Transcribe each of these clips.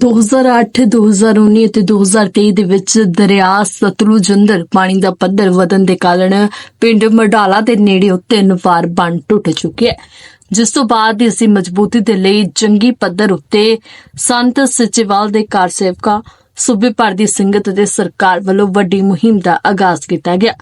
2008 2019 ਅਤੇ 2023 ਦੇ ਵਿੱਚ ਦਰਿਆ ਸਤਲੁਜ ਅੰਦਰ ਪਾਣੀ ਦਾ ਪੱਧਰ ਵਧਣ ਦੇ ਕਾਰਨ ਪਿੰਡ ਮਡਾਲਾ ਦੇ ਨੇੜੇ ਤਿੰਨ ਵਾਰ ਬੰਨ ਟੁੱਟ ਚੁੱਕਿਆ ਹੈ। ਜਿਸ ਤੋਂ ਬਾਅਦ ਇਸ ਦੀ ਮਜ਼ਬੂਤੀ ਦੇ ਲਈ ਜੰਗੀ ਪੱਧਰ ਉੱਤੇ ਸੰਤ ਸਚੇਵਾਲ ਦੇ ਕਾਰ ਸੇਵਕਾਂ, ਸੂਬੇ ਭਰ ਦੀ ਸੰਗਤ ਅਤੇ ਸਰਕਾਰ ਵੱਲੋਂ ਵੱਡੀ ਮੁਹਿੰਮ ਦਾ ਆਗਾਜ਼ ਕੀਤਾ ਗਿਆ।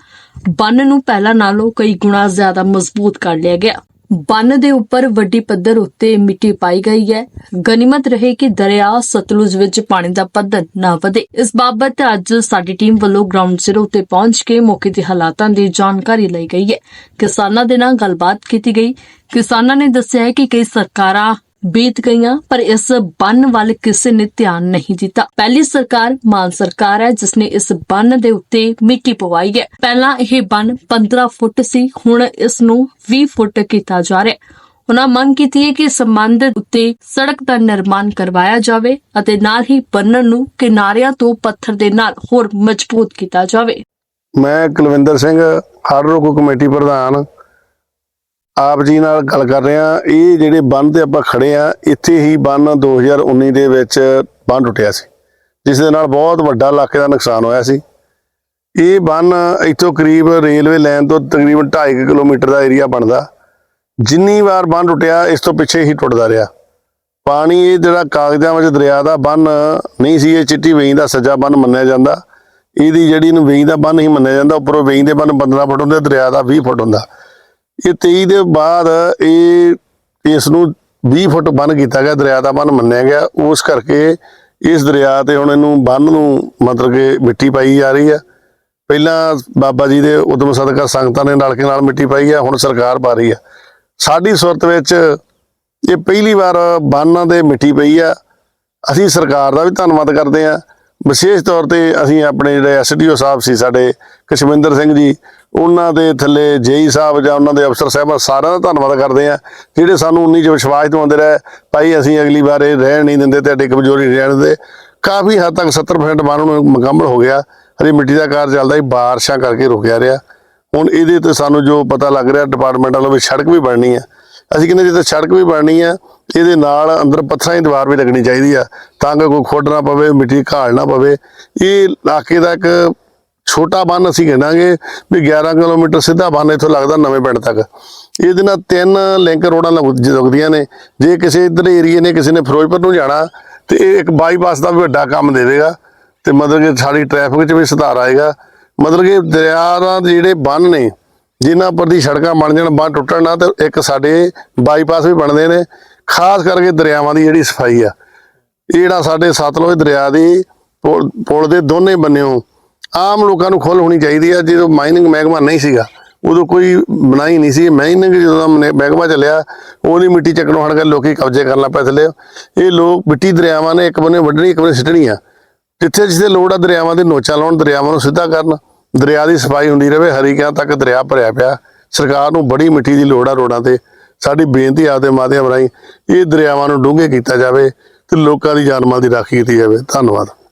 ਬੰਨ ਨੂੰ ਪਹਿਲਾਂ ਨਾਲੋਂ ਕਈ ਗੁਣਾ ਜ਼ਿਆਦਾ ਮਜ਼ਬੂਤ ਕਰ ਲਿਆ ਗਿਆ। ਬੰਨ ਦੇ ਉੱਪਰ ਵੱਡੀ ਪੱਧਰ ਉੱਤੇ ਮਿੱਟੀ ਪਾਈ ਗਈ ਹੈ। ਗਨੀਮਤ ਰਹੇ ਕਿ ਦਰਿਆ ਸਤਲੁਜ ਵਿੱਚ ਪਾਣੀ ਦਾ ਪੱਧਰ ਨਾ ਵਧੇ। ਇਸ ਬਾਬਤ ਅੱਜ ਸਾਡੀ ਟੀਮ ਵੱਲੋਂ ਗਰਾਊਂਡ ਜ਼ੀਰੋ ਤੇ ਪਹੁੰਚ ਕੇ ਮੌਕੇ ਦੇ ਹਾਲਾਤਾਂ ਦੀ ਜਾਣਕਾਰੀ ਲਈ ਗਈ ਹੈ। ਕਿਸਾਨਾਂ ਦੇ ਨਾਲ ਗੱਲਬਾਤ ਕੀਤੀ ਗਈ। ਕਿਸਾਨਾਂ ਨੇ ਦੱਸਿਆ ਹੈ ਕਿ ਕਈ ਸਰਕਾਰਾਂ ਬੀਤ ਗਈਆਂ, ਪਰ ਇਸ ਬੰਨ ਵੱਲ ਕਿਸੇ ਨੇ ਧਿਆਨ ਨਹੀਂ ਦਿੱਤਾ। ਪਹਿਲੀ ਸਰਕਾਰ ਮਾਨ ਸਰਕਾਰ ਹੈ ਜਿਸ ਨੇ ਇਸ ਬੰਨ ਦੇ ਉੱਤੇ ਮਿੱਟੀ ਪਵਾਈ ਹੈ। ਪਹਿਲਾਂ ਇਹ ਬੰਨ 15 ਫੁੱਟ ਸੀ, ਹੁਣ ਇਸ ਨੂੰ 20 ਫੁੱਟ ਕੀਤਾ ਜਾ ਰਿਹਾ ਉਹਨਾਂ ਮੰਗ ਕੀਤੀ ਹੈ ਕਿ ਸੰਬੰਧ ਉੱਤੇ ਸੜਕ ਦਾ ਨਿਰਮਾਣ ਕਰਵਾਇਆ ਜਾਵੇ ਅਤੇ ਨਾਲ ਹੀ ਬੰਨਣ ਨੂੰ ਕਿਨਾਰਿਆਂ ਤੋਂ ਪੱਥਰ ਦੇ ਨਾਲ ਹੋਰ ਮਜ਼ਬੂਤ ਕੀਤਾ ਜਾਵੇ। ਮੈਂ ਕੁਲਵਿੰਦਰ ਸਿੰਘ, ਹਰ ਰੋਕੋ ਕਮੇਟੀ ਪ੍ਰਧਾਨ। ਆਪ ਜੀ ਨਾਲ ਗੱਲ ਕਰ ਰਿਹਾ ਇਹ ਜਿਹੜੇ ਬੰਨ ਤੇ ਆਪਾਂ ਖੜੇ ਆ ਇੱਥੇ ਹੀ ਬੰਨ 2019 ਦੇ ਵਿੱਚ ਬੰਨ ਟੁੱਟਿਆ ਸੀ, ਜਿਸ ਦੇ ਨਾਲ ਬਹੁਤ ਵੱਡਾ ਇਲਾਕੇ ਦਾ ਨੁਕਸਾਨ ਹੋਇਆ ਸੀ। ਇਹ ਬੰਨ ਇੱਥੋਂ ਕਰੀਬ ਰੇਲਵੇ ਲਾਈਨ ਤੋਂ ਤਕਰੀਬਨ 2.5 ਕਿਲੋਮੀਟਰ ਦਾ ਏਰੀਆ ਬਣਦਾ। ਜਿੰਨੀ ਵਾਰ ਬੰਨ ਟੁੱਟਿਆ, ਇਸ ਤੋਂ ਪਿੱਛੇ ਹੀ ਟੁੱਟਦਾ ਰਿਹਾ। ਪਾਣੀ ਇਹ ਜਿਹੜਾ ਕਾਗਜ਼ਾਂ ਵਿੱਚ ਦਰਿਆ ਦਾ ਬੰਨ ਨਹੀਂ ਸੀ, ਇਹ ਚਿੱਟੀ ਵੇਈ ਦਾ ਸੱਜਾ ਬੰਨ ਮੰਨਿਆ ਜਾਂਦਾ। ਇਹਦੀ ਜਿਹੜੀ ਨੂੰ ਵੇਈ ਦਾ ਬੰਨ ਹੀ ਮੰਨਿਆ ਜਾਂਦਾ, ਉੱਪਰੋਂ ਵੇਈ ਦੇ ਬੰਨ 15 ਫੁੱਟ ਹੁੰਦੇ, ਦਰਿਆ ਦਾ 20 ਫੁੱਟ ਹੁੰਦਾ। ਇਹ 23 ਦੇ ਬਾਅਦ ਇਹ ਇਸ ਨੂੰ 20 ਫੁੱਟ ਬੰਨ ਕੀਤਾ ਗਿਆ, ਦਰਿਆ ਦਾ ਬੰਨ ਮੰਨਿਆ ਗਿਆ। ਉਸ ਕਰਕੇ ਇਸ ਦਰਿਆ ਤੇ ਹੁਣ ਇਹਨੂੰ ਬੰਨ ਨੂੰ ਮਤਲਬ ਕਿ ਮਿੱਟੀ ਪਾਈ ਜਾ ਰਹੀ ਆ। ਪਹਿਲਾਂ ਬਾਬਾ ਜੀ ਦੇ ਉਦਮ ਸਦਕਾ ਸੰਗਤਾਂ ਨੇ ਨਾਲ ਕੇ ਨਾਲ ਮਿੱਟੀ ਪਾਈ ਆ, ਹੁਣ ਸਰਕਾਰ ਪਾ ਰਹੀ ਆ। ਸਾਡੀ ਸੁਰਤ ਵਿੱਚ ਇਹ ਪਹਿਲੀ ਵਾਰ ਬੰਨਾਂ ਦੇ ਮਿੱਟੀ ਪਈ ਆ। ਅਸੀਂ ਸਰਕਾਰ ਦਾ ਵੀ ਧੰਨਵਾਦ ਕਰਦੇ ਆ। ਵਿਸ਼ੇਸ਼ ਤੌਰ ਤੇ ਅਸੀਂ ਆਪਣੇ ਜਿਹੜੇ ਐਸਡੀਓ ਸਾਹਿਬ ਸੀ, ਸਾਡੇ ਕਸ਼ਮਿੰਦਰ ਸਿੰਘ ਜੀ, ਉਹਨਾਂ ਦੇ ਥੱਲੇ ਜੇਈ ਸਾਹਿਬ ਜਾਂ ਉਹਨਾਂ ਦੇ ਅਫਸਰ ਸਾਹਿਬਾਂ ਸਾਰਿਆਂ ਦਾ ਧੰਨਵਾਦ ਕਰਦੇ ਆ ਜਿਹੜੇ ਸਾਨੂੰ ਉਨੀ ਚ ਵਿਸ਼ਵਾਸ ਦਿਵਾਉਂਦੇ ਰਹੇ, ਭਾਈ ਅਸੀਂ ਅਗਲੀ ਵਾਰ ਇਹ ਰਹਿਣ ਨਹੀਂ ਦਿੰਦੇ, ਤੁਹਾਡੀ ਕਮਜ਼ੋਰੀ ਨਹੀਂ ਰਹਿਣ ਦਿੰਦੇ। ਕਾਫੀ ਹੱਦ ਤੱਕ 70% ਬੰਨ ਨੂੰ ਮੁਕੰਮਲ ਹੋ ਗਿਆ, ਹਜੇ ਮਿੱਟੀ ਦਾ ਕਾਰ ਚੱਲਦਾ ਸੀ, ਬਾਰਿਸ਼ਾਂ ਕਰਕੇ ਰੁਕਿਆ ਰਿਹਾ। ਹੁਣ ਇਹਦੇ ਤੇ ਸਾਨੂੰ ਜੋ ਪਤਾ ਲੱਗ ਰਿਹਾ ਡਿਪਾਰਟਮੈਂਟ ਵੱਲੋਂ ਵੀ ਸੜਕ ਵੀ ਬਣਨੀ ਆ ਅਸੀਂ ਕਹਿੰਦੇ ਜਿੱਥੇ ਸੜਕ ਵੀ ਬਣਨੀ ਆ, ਇਹਦੇ ਨਾਲ ਅੰਦਰ ਪੱਥਰਾਂ ਦੀ ਦੀਵਾਰ ਵੀ ਲੱਗਣੀ ਚਾਹੀਦੀ ਆ, ਤਾਂ ਕਿ ਕੋਈ ਖੁੱਡ ਨਾ ਪਵੇ, ਮਿੱਟੀ ਘਾਲ ਨਾ ਪਵੇ। ਇਹ ਇਲਾਕੇ ਦਾ ਇੱਕ ਛੋਟਾ ਬੰਨ ਅਸੀਂ ਕਹਿਣਾਗੇ ਵੀ 11 ਕਿਲੋਮੀਟਰ ਸਿੱਧਾ ਬੰਨ ਇੱਥੋਂ ਲੱਗਦਾ ਨਵੇਂ ਪਿੰਡ ਤੱਕ। ਇਹਦੇ ਨਾਲ ਤਿੰਨ ਲਿੰਕ ਰੋਡਾਂ ਲੱਗ- ਲੱਗਦੀਆਂ ਨੇ। ਜੇ ਕਿਸੇ ਇਧਰ ਏਰੀਏ ਨੇ, ਕਿਸੇ ਨੇ ਫਿਰੋਜ਼ਪੁਰ ਨੂੰ ਜਾਣਾ, ਤੇ ਇਹ ਇੱਕ ਬਾਈਪਾਸ ਦਾ ਵੀ ਵੱਡਾ ਕੰਮ ਦੇਵੇਗਾ ਤੇ ਮਤਲਬ ਕਿ ਸਾਡੀ ਟ੍ਰੈਫਿਕ 'ਚ ਵੀ ਸੁਧਾਰ ਆਏਗਾ। ਮਤਲਬ ਕਿ ਦਰਿਆ ਦੇ ਜਿਹੜੇ ਬੰਨ ਨੇ ਜਿਨ੍ਹਾਂ ਪਰ ਦੀ ਸੜਕਾਂ ਬਣ ਜਾਣ, ਬੰਨ ਟੁੱਟਣ ਨਾ, ਤੇ ਇੱਕ ਸਾਡੇ ਬਾਈਪਾਸ ਵੀ ਬਣਦੇ ਨੇ। ਖਾਸ ਕਰਕੇ ਦਰਿਆਵਾਂ ਦੀ ਜਿਹੜੀ ਸਫ਼ਾਈ ਆ। ਇਹ ਜਿਹੜਾ ਸਾਡੇ ਸਤਲੁਜ ਦਰਿਆ ਦੀ ਪੁਲ ਪੁਲ ਦੇ ਦੋਨੇ ਬੰਨਿਓ, ਆਮ ਲੋਕਾਂ ਨੂੰ ਖੁੱਲ੍ਹ ਹੋਣੀ ਚਾਹੀਦੀ ਆ। ਜਦੋਂ ਮਾਈਨਿੰਗ ਮਹਿਕਮਾ ਨਹੀਂ ਸੀਗਾ, ਉਦੋਂ ਕੋਈ ਬਣਾਈ ਨਹੀਂ ਸੀ। ਮਾਈਨਿੰਗ ਜਦੋਂ ਦਾ ਮਹਿਕਮਾ ਚੱਲਿਆ, ਉਹਦੀ ਮਿੱਟੀ ਚੱਕਣੋਂ ਹਟ ਕੇ ਲੋਕੀ ਕਬਜ਼ੇ ਕਰਨ ਲੱਗ ਪਏ ਥੱਲੇ। ਇਹ ਲੋਕ ਮਿੱਟੀ ਦਰਿਆਵਾਂ ਨੇ ਇੱਕ ਬੰਨੇ ਵੱਢਣੀ, ਇੱਕ ਬੰਨੇ ਸਿੱਟਣੀ ਆ। ਜਿੱਥੇ ਜਿੱਥੇ ਲੋੜ ਆ, ਦਰਿਆਵਾਂ ਦੇ ਨੋਚਾ ਲਾਉਣ, ਦਰਿਆਵਾਂ ਨੂੰ ਸਿੱਧਾ ਕਰਨ। ਦਰਿਆ ਦੀ ਸਫ਼ਾਈ ਹੁੰਦੀ ਰਹੇ ਹਰੀਕਿਆਂ ਤੱਕ ਦਰਿਆ ਭਰਿਆ ਪਿਆ। ਸਰਕਾਰ ਨੂੰ ਬੜੀ ਮਿੱਠੀ ਦੀ ਲੋੜ ਆ ਰੋਡਾਂ ਤੇ। ਸਾਡੀ ਬੇਨਤੀ ਆਪਦੇ ਮਾਧਿਅਮ ਰਾਹੀਂ ਇਹ ਦਰਿਆਵਾਂ ਨੂੰ ਡੂੰਘੇ ਕੀਤਾ ਜਾਵੇ ਤੇ ਲੋਕਾਂ ਦੀ ਜਾਨ ਮਾਲ ਦੀ ਰਾਖੀ ਕੀਤੀ ਜਾਵੇ। ਧੰਨਵਾਦ।